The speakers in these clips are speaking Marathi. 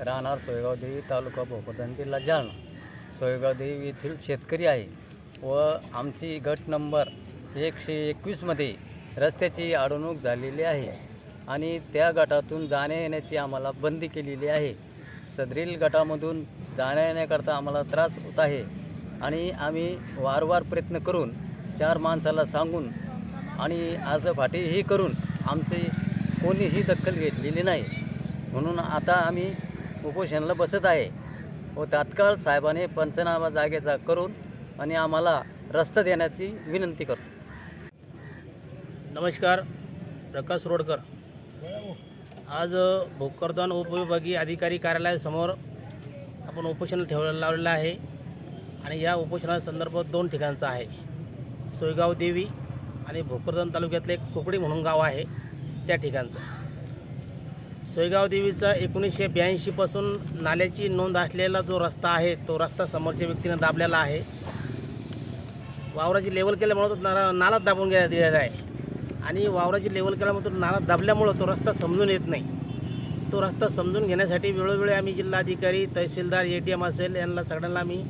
राहणार सोयगाव देवी तालुका भोपदन जिल्हा जालना. सोयगाव देवी येथील शेतकरी आहे व आमची गट नंबर एकशे एकवीसमध्ये रस्त्याची अडवणूक झालेली आहे आणि त्या गटातून जाण्या येण्याची आम्हाला बंदी केलेली आहे. सदरील गटामधून जाण्या येण्याकरता आम्हाला त्रास होत आहे आणि आम्ही वारंवार प्रयत्न करून चार माणसाला सांगून आणि अर्धफाटीही करून आमची कोणीही दखल घेतलेली नाही. म्हणून आता आम्ही उपोषणाला बसत आहे व तात्काळ साहेबाने पंचनामा जागेचा करून आणि आम्हाला रस्ता देण्याची विनंती करतो. नमस्कार प्रकाश रोडकर. आज अ, भोकरदन उपविभागीय अधिकारी कार्यालयासमोर आपण उपोषण ठेवलं लावलेलं आहे. आणि या उपोषणासंदर्भात दोन ठिकाणचं आहे. सोयगाव देवी आणि भोकरदन तालुक्यातलं एक कोकडी म्हणून गाव आहे त्या ठिकाणचं. सोयगाव देवीचा एकोणीसशे ब्याऐंशीपासून नाल्याची नोंद असलेला जो रस्ता आहे तो रस्ता समोरच्या व्यक्तीनं दाबलेला आहे. वावराची लेवल केल्यामुळं तो नाला नालाच दाबून गेला दिलेला आहे. आणि वावराची लेवल केल्यामुळे तो नाला दाबल्यामुळं तो रस्ता समजून येत नाही. तो रस्ता समजून घेण्यासाठी वेळोवेळी आम्ही जिल्हाधिकारी तहसीलदार ए टी एम असेल यांना सगळ्यांना आम्ही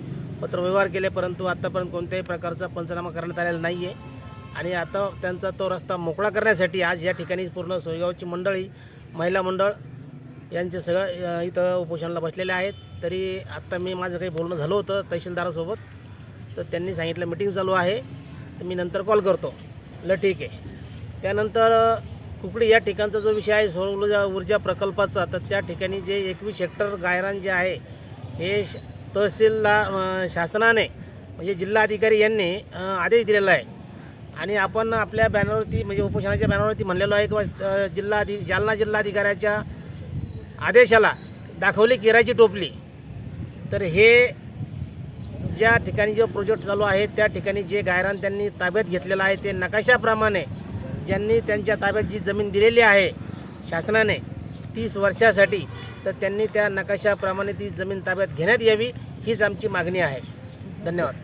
पत्रव्यवहार केले परंतु आत्तापर्यंत कोणत्याही प्रकारचा पंचनामा करण्यात आलेला नाही आहे आणि आता त्यांचा तो रस्ता मोकळा करण्यासाठी आज या ठिकाणी पूर्ण सोयगावची मंडळी महिला मंडळ यांचे सगळं इथं उपोषणाला बसलेले आहेत. तरी आत्ता मी माझं काही बोलणं झालं होतं तहसीलदारासोबत. तर त्यांनी सांगितलं मिटिंग चालू आहे. तर मी नंतर कॉल करतो. ल ठीक आहे. त्यानंतर अ, कुकडी या ठिकाणचा जो विषय आहे सौर ऊर्जा ऊर्जा प्रकल्पाचा तर त्या ठिकाणी जे एकवीस हेक्टर गायरान जे आहे हे श तहसीलला शासनाने म्हणजे जिल्हाधिकारी यांनी आदेश दिलेला आहे. आणि आपण आपल्या बॅनरवरती म्हणजे उपोषणाच्या बॅनरवरती म्हणलेलो आहे किंवा जिल्हाधि जालना जिल्हाधिकाऱ्याच्या आदेशाला दाखवली किरायची टोपली. तर हे ज्या ठिकाणी जे प्रोजेक्ट चालू आहे त्या ठिकाणी जे गायरान त्यांनी ताब्यात घेतलेलं आहे ते नकाशाप्रमाणे ज्यांनी त्यांच्या ताब्यात जी जमीन दिलेली आहे शासनाने तीस वर्षासाठी तर त्यांनी त्या नकाशाप्रमाणे ती जमीन ताब्यात घेण्यात यावी हीच आमची मागणी आहे. धन्यवाद.